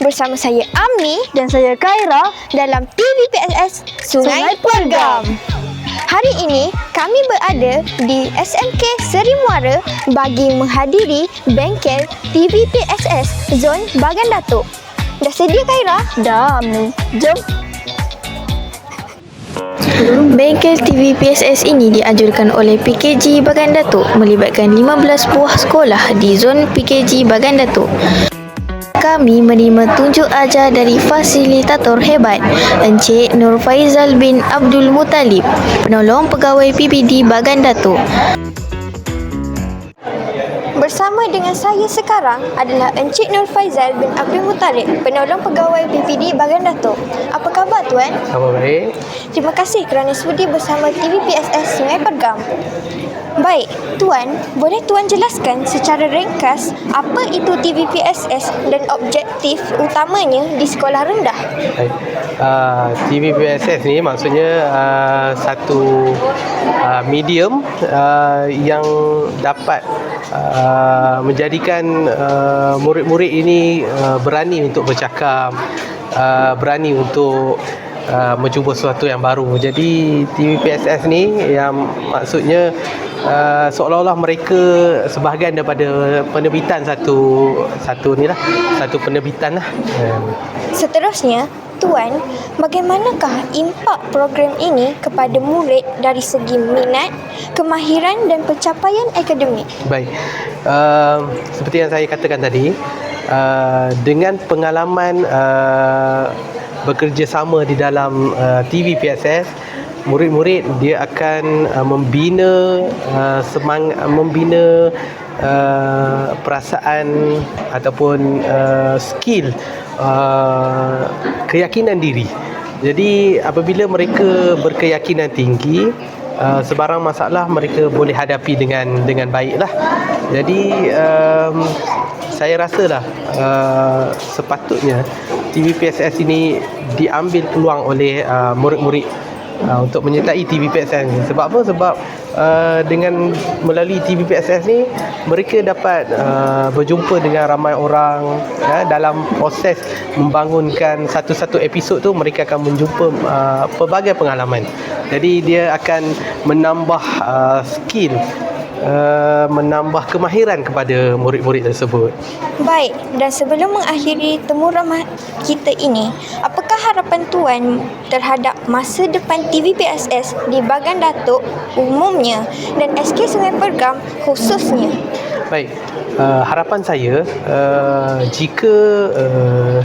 bersama saya Amni Dan saya Kaira dalam TVPSS Sungai, Sungai Pergam. Hari ini kami berada di SMK Seri Muara bagi menghadiri bengkel TVPSS Zon Bagan Datuk. Dah sedia Kaira? Dah Amni Jom Bengkel TV PSS ini dianjurkan oleh PKG Bagan Datuk melibatkan 15 buah sekolah di zon PKG Bagan Datuk. Kami menerima tunjuk ajar dari fasilitator hebat Encik Nur Faizal bin Abdul Muttalib, penolong pegawai PPD Bagan Datuk. Bersama dengan saya sekarang adalah Encik Nur Faizal bin Abdul Muttalib, penolong pegawai PPD Bagan Datuk. Apa khabar tuan? Sama baik. Terima kasih kerana sudi bersama TVPSS Sungai Pergam. Baik, Tuan, boleh Tuan jelaskan secara ringkas apa itu TVPSS dan objektif utamanya di sekolah rendah? Baik. Uh, TVPSS ni maksudnya uh, satu uh, medium uh, yang dapat uh, menjadikan uh, murid-murid ini uh, berani untuk bercakap, uh, berani untuk uh, mencuba sesuatu yang baru. Jadi TVPSS ni yang maksudnya uh, seolah-olah mereka sebahagian daripada penerbitan satu satu ni lah, satu penerbitan lah. Seterusnya, Tuan, bagaimanakah impak program ini kepada murid dari segi minat, kemahiran dan pencapaian akademik? Baik. Uh, seperti yang saya katakan tadi, uh, dengan pengalaman uh, bekerjasama di dalam uh, TV PSS, murid-murid dia akan uh, membina uh, semang uh, membina uh, perasaan ataupun uh, skill uh, keyakinan diri. Jadi apabila mereka berkeyakinan tinggi, uh, sebarang masalah mereka boleh hadapi dengan dengan baiklah. Jadi um, saya rasalah uh, sepatutnya TVPSS ini diambil peluang oleh uh, murid-murid uh, untuk menyertai TVPSS ni. Sebab apa? Sebab uh, dengan melalui TVPSS ni mereka dapat uh, berjumpa dengan ramai orang ya, dalam proses membangunkan satu-satu episod tu mereka akan menjumpa uh, pelbagai pengalaman. Jadi dia akan menambah uh, skill uh, menambah kemahiran kepada murid-murid tersebut. Baik, dan sebelum mengakhiri temu ramah kita ini, apakah harapan Tuan terhadap masa depan TVPSS di Bagan Datuk umumnya dan SK Sungai Pergam khususnya? Baik, uh, harapan saya uh, jika uh,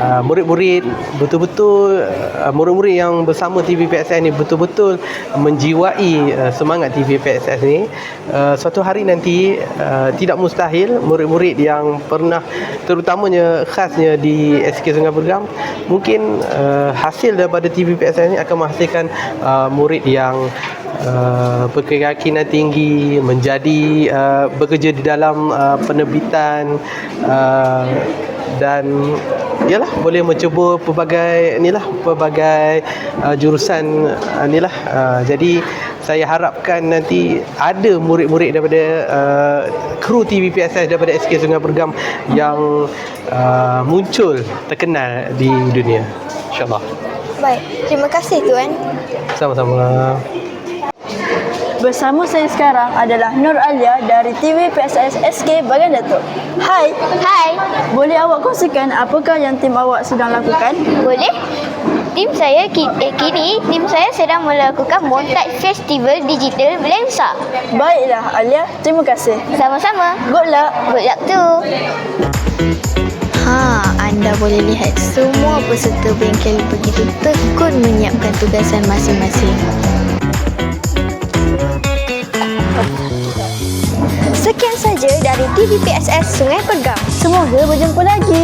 uh, murid-murid betul-betul uh, murid-murid yang bersama TVPSS ni betul-betul menjiwai uh, semangat TVPSS ni. Uh, suatu hari nanti uh, tidak mustahil murid-murid yang pernah terutamanya khasnya di SK Sungai Bergam mungkin uh, hasil daripada TVPSS ni akan menghasilkan uh, murid yang berkeyakinan tinggi menjadi uh, bekerja di dalam uh, penerbitan uh, dan yalah boleh mencuba pelbagai inilah pelbagai uh, jurusan uh, inilah. Uh, jadi saya harapkan nanti ada murid-murid daripada uh, kru TVPSS daripada SK Sungai Pergam yang uh, muncul terkenal di dunia. Insyaallah. Baik, terima kasih Tuan. sama-sama Bersama saya sekarang adalah Nur Alia dari TV PSS SK Bagan Datuk Hai Hai, Boleh awak kongsikan apakah yang tim awak sedang lakukan? boleh? Tim saya eh, kini tim saya sedang melakukan montaj festival digital Belensa. Baiklah Alia, terima kasih Sama-sama. Good luck Good luck too. Ha, anda boleh lihat semua peserta bengkel begitu tekun menyiapkan tugasan masing-masing. Sekian saja dari TVPSS Sungai Pergam. Semoga berjumpa lagi.